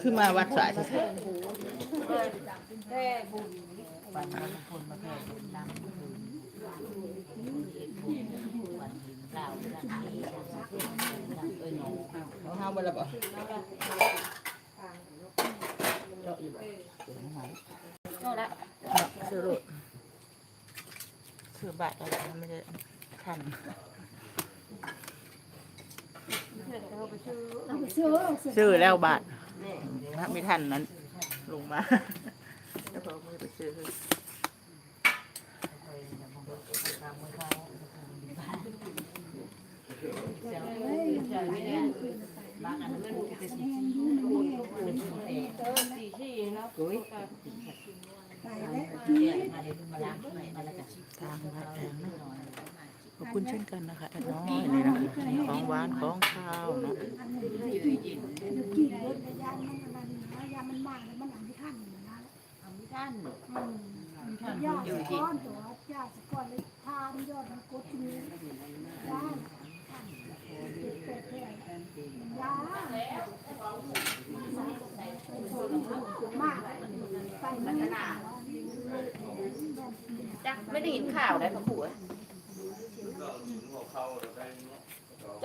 คือมาวัดสายแค่บุญปันนี้คนมาแผ่บุญนำคือเอ็ดบุญปันหินเปล่าลังนี้ลังเอ้ยหนูเอาห้ามบ่ละบ่เจาะอยู่บ่เดี๋ยวหายก็ละซื้อรถซื้อบาทอะไรไม่ได้ทันเราไปซื้อเราไปซื้อซื้อแล้วบาท ถ้าไม่ทันนั้น ลงมา แล้วพอมือไปซื้อตามมือเขาบางอันเรื่องจะสิเป็นแต่สี่ที่เนาะกุ้ยไปแล้วเรียกมาเดี๋ยวมาล้างมาแล้วกันทางวัดเอาทางหนั้นน่อยขอบคุณเช่นกันนะคะท่านน้อยนี่นะคะของหวานของข้าวเนาะอันนี้เลยกินกินรถยามันมันนะยามันมากแล้วมันอันที่ขั้นนะเอาไม่ท่านอืมยาสะก้อนตัวยาสะก้อนเลยทานยอดมันกดที่นี้ได้ยามากไปมันหนาจักไม่ได้ยินข่าวได้พระผัว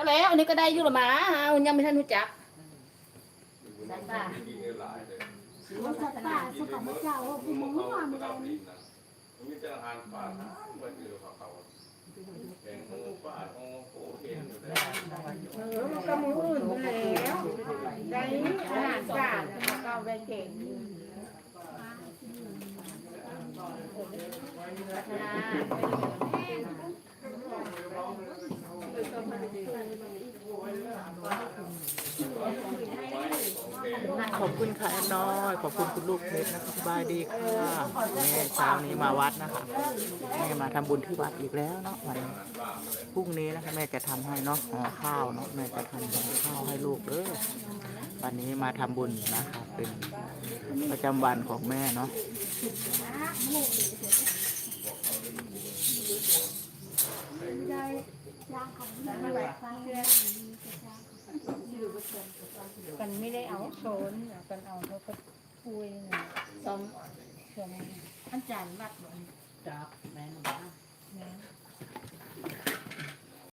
ก็แล้วอันนี้ก็ได้อยู่ละมาเอายังไม่ทันรู้จักสายตาเขาจะตายสกัดเจ้าคุณมึงมาไม่ได้มีแต่อาหารป่านะวันนี้เราเขาแกงหมูป่าโอ้โหเห็นอยู่ได้เออมันก็มืออื่นแล้วได้อาหารจานแล้วก็เอาไปเก่งพัฒนา ขอบ คุณค่ะน้อย ขอบคุณคุณลูกเพชรนะคะสบายดีค่ะแม่เช้านี้มาวัดนะคะแม่มาทำบุญที่วัดอีกแล้วเนาะวันพรุ่งนี้นะคะแม่จะทำให้เนาะห่อข้าวเนาะแม่จะทำห่อข้าวให้ลูกเด้อวันนี้มาทำบุญนะคะเป็นประจำวันของแม่เนาะได้ยาของมันแบบฟังเรื่อง กัน โซนเอาโซนกันเอาเขาก็ปุยนะซ้อมส่วนอันจานบัดบ่จับแม่หนูบ้างนะ